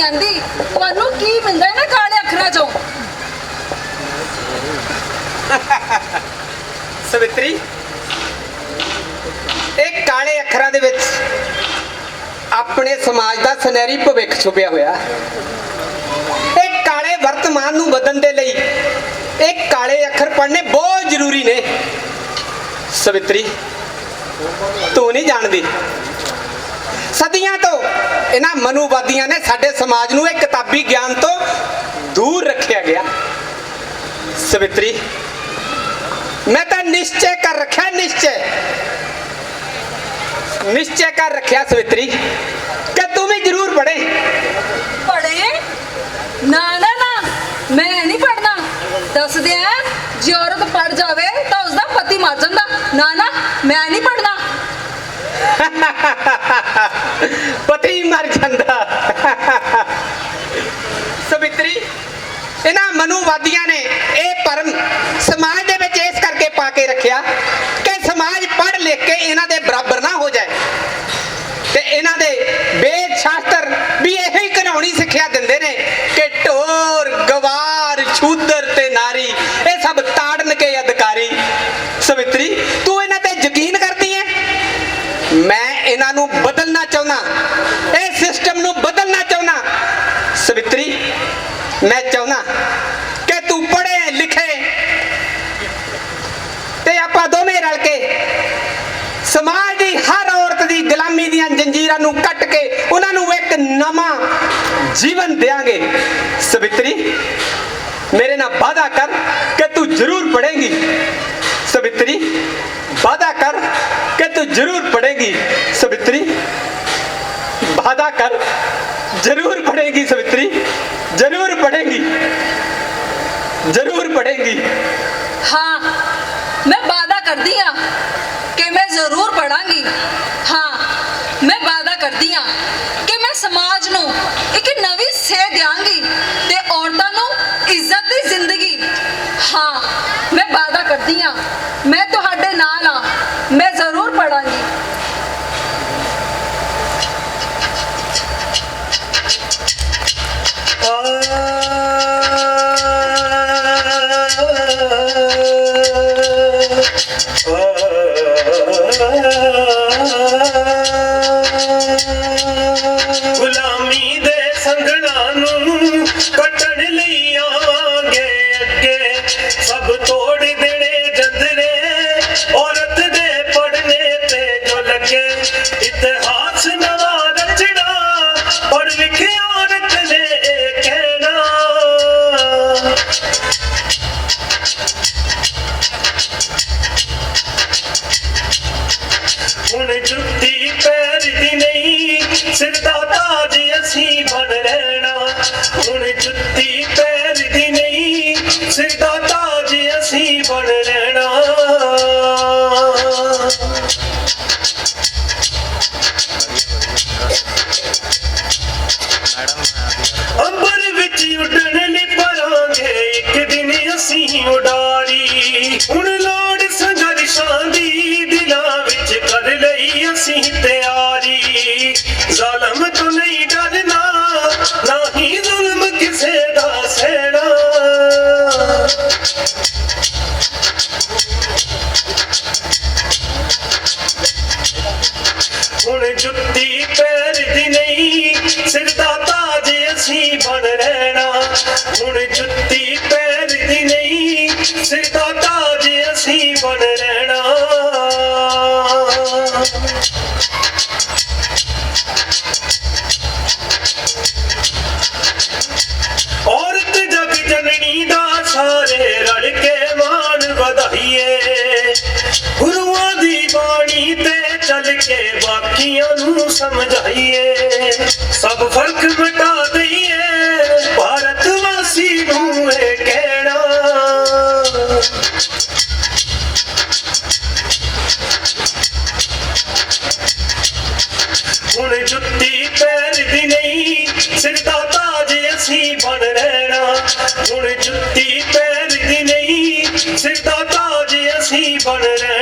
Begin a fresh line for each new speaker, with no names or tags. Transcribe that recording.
ਨਹੀਂ ਆਂਦੀ ਤੁਹਾਨੂੰ ਕੀ ਮਿਲਦਾ ਇਹਨਾਂ ਕਾਲੇ ਅੱਖਰਾਂ ਚੋਂ?
ਸਵਿਤਰੀ, ਇਹ ਕਾਲੇ ਅੱਖਰਾਂ ਦੇ ਵਿੱਚ ਆਪਣੇ ਸਮਾਜ ਦਾ ਸੁਨਹਿਰੀ ਭਵਿੱਖ ਛੁਪਿਆ ਹੋਇਆ। ਇਹ ਕਾਲੇ ਵਰਤਮਾਨ ਨੂੰ ਬਦਲਣ ਦੇ ਲਈ ਇਹ ਕਾਲੇ ਅੱਖਰ ਪੜ੍ਹਨੇ ਬਹੁਤ ਜ਼ਰੂਰੀ ਨੇ। ਸਵਿਤਰੀ, ਤੂੰ ਨਹੀਂ ਜਾਣਦੀ। ਸਦੀਆਂ ਤੋਂ ਇਹਨਾਂ ਮਨੂਵਾਦੀਆਂ ਨੇ ਸਾਡੇ ਸਮਾਜ ਨੂੰ ਇਹ ਕਿਤਾਬੀ ਗਿਆਨ ਤੋਂ ਦੂਰ ਰੱਖਿਆ ਗਿਆ। ਸਵਿਤਰੀ, ਮੈਂ ਤਾਂ ਨਿਸ਼ਚੈ ਕਰ ਰੱਖਿਆ, ਨਿਸ਼ਚੈ। ਨਿਸ਼ਚੈ ਕਰ ਰੱਖਿਆ ਸਵਿਤਰੀ, ਕਿ ਤੂੰ ਵੀ ਜ਼ਰੂਰ ਪੜੇ
ਪੜੇ ਨਾ ਨਾ ਨਾ, ਮੈਂ ਨਹੀਂ ਪੜਨਾ ਦੱਸਦੇ ਜੇ ਔਰਤ ਪੜ ਜਾਵੇ ਤਾਂ ਉਸਦਾ ਪਤੀ ਮਰ ਜਾਂਦਾ ਨਾ ਨਾ ਮੈਂ ਨਹੀਂ ਪੜਨਾ
ਪਤੀ ਮਰ ਜਾਂਦਾ। ਸਵਿਤਰੀ, ਇਹਨਾਂ ਮਨੂਵਾਦੀਆਂ ਨੇ ਇਹ ਪਰਮ ਸਮਾਜ ਦੇ ਵਿੱਚ ਇਸ ਕਰਕੇ ਪਾ ਕੇ ਰੱਖਿਆ ਕਿ ਸਮਾਜ ਪੜ੍ਹ ਲਿਖ ਕੇ ਇਹਨਾਂ ਦੇ ਬਰਾਬਰ ਨਾ ਹੋ ਜਾਏ। ਤੇ ਇਹਨਾਂ ਦੇ ਵੇਦ ਸ਼ਾਸਤਰ ਵੀ ਇਹੋ ਹੀ ਕਾਨੂੰਨੀ ਸਿੱਖਿਆ ਦਿੰਦੇ ਨੇ ਕਿ ਢੋਰ, ਗਵਾਰ, ਛੂਦਰ ਤੇ ਨਾਰੀ, ਇਹ ਸਭ ਤਾੜਨ ਕੇ ਅਧਿਕਾਰੀ ਸਵਿਤਰੀ ਤੂੰ ਇਹਨਾਂ ਤੇ ਯਕੀਨ ਕਰਦੀ ਹੈ ਮੈਂ ਇਹਨਾਂ ਨੂੰ ਬਦਲਣਾ ਚਾਹੁੰਦਾ ਇਹ ਸਿਸਟਮ ਨੂੰ ਬਦਲਣਾ ਚਾਹੁੰਦਾ ਸਵਿਤਰੀ ਮੈਂ ਚਾਹੁੰਦਾ ਕਿ ਤੂੰ ਪੜ੍ਹੇ, ਲਿਖੇ ਤੇ ਆਪਾਂ ਦੋਵੇਂ ਰਲ ਕੇ ਸਮਾਜ ਦੀ ਹਰ ਔਰਤ ਦੀ ਗੁਲਾਮੀ ਦੀਆਂ ਜੰਜੀਰਾਂ ਨੂੰ ਕੱਟ ਕੇ ਉਹਨਾਂ ਨੂੰ ਇੱਕ ਨਵਾਂ ਜੀਵਨ ਦੇਾਂਗੇ ਸਵਿਤਰੀ, ਮੇਰੇ ਨਾਲ ਵਾਅਦਾ ਕਰ ਕਿ ਤੂੰ ਜ਼ਰੂਰ ਪੜ੍ਹੇਂਗੀ। ਸਵਿਤਰੀ, ਵਾਅਦਾ ਕਰ ਕਿ ਤੂੰ ਜ਼ਰੂਰ ਪੜ੍ਹੇਂਗੀ। ਸਵਿਤਰੀ, ਵਾਅਦਾ ਕਰ, ਜ਼ਰੂਰ ਪੜ੍ਹੇਗੀ ਸਵਿਤਰੀ, ਜ਼ਰੂਰ ਪੜ੍ਹੇਂਗੀ ਜ਼ਰੂਰ ਪੜ੍ਹੇਂਗੀ
ਹਾਂ ਮੈਂ ਵਾਅਦਾ ਕਰਦੀ ਆ ਕਿ ਮੈਂ ਜ਼ਰੂਰ ਪੜਾਂਗੀ ਹਾਂ ਮੈਂ ਵਾਅਦਾ ਕਰਦੀ ਆ ਕਿ ਮੈਂ ਸਮਾਜ ਨੂੰ ਇੱਕ ਨਵੀਂ ਸੇਧ ਦਿਆਂਗੀ ਤੇ ਔਰਤਾਂ ਨੂੰ ਇੱਜ਼ਤ ਦੀ ਜ਼ਿੰਦਗੀ ਹਾਂ ਮੈਂ ਵਾਅਦਾ ਕਰਦੀ ਆ ਮੈਂ ਤੁਹਾਡੇ ਨਾਲ ਆ ਮੈਂ ਜ਼ਰੂਰ ਪੜਾਂਗੀ
ਗੁਲਾਮੀ ਦੇ ਸੰਗਣਾ ਜੁੱਤੀ ਪੈਰ ਦੀ ਨਹੀਂ ਸਿਰ ਦਾ ਤਾਜ ਅਸੀਂ ਬਣ ਰਹਿਣਾ ਅੰਬਰ ਵਿੱਚ ਉੱਡਣ ਹੁਣ ਜੁੱਤੀ ਪੈਰ ਦੀ ਨਹੀਂ, ਸਿਰ ਦਾ ਤਾਜ ਅਸੀਂ ਬਣ ਰਹਿਣਾ। ਹੁਣ ਜੁੱਤੀ ਪੈਰ ਦੀ ਨਹੀਂ, ਸਿਰ ਦਾ ਤਾਜ ਅਸੀਂ ਬਣ ਰਹਿਣਾ। ਬਾਕੀਆਂ ਨੂੰ ਸਮਝਾਈਏ, ਸਭ ਫ਼ਰਕ ਮਿਟਾ ਦਈਏ, ਭਾਰਤ ਵਾਸੀ ਨੂੰ ਇਹ ਕਹਿਣਾ। ਹੁਣ ਜੁੱਤੀ ਪੈਰ ਦੀ ਨਹੀਂ, ਸਿਰ ਦਾ ਤਾਜ ਅਸੀਂ ਬਣ ਰਹਿਣਾ। ਹੁਣ ਜੁੱਤੀ ਪੈਰ ਦੀ ਨਹੀਂ, ਸਿਰ ਦਾ ਤਾਜ ਅਸੀਂ ਬਣ ਰਹਿਣਾ।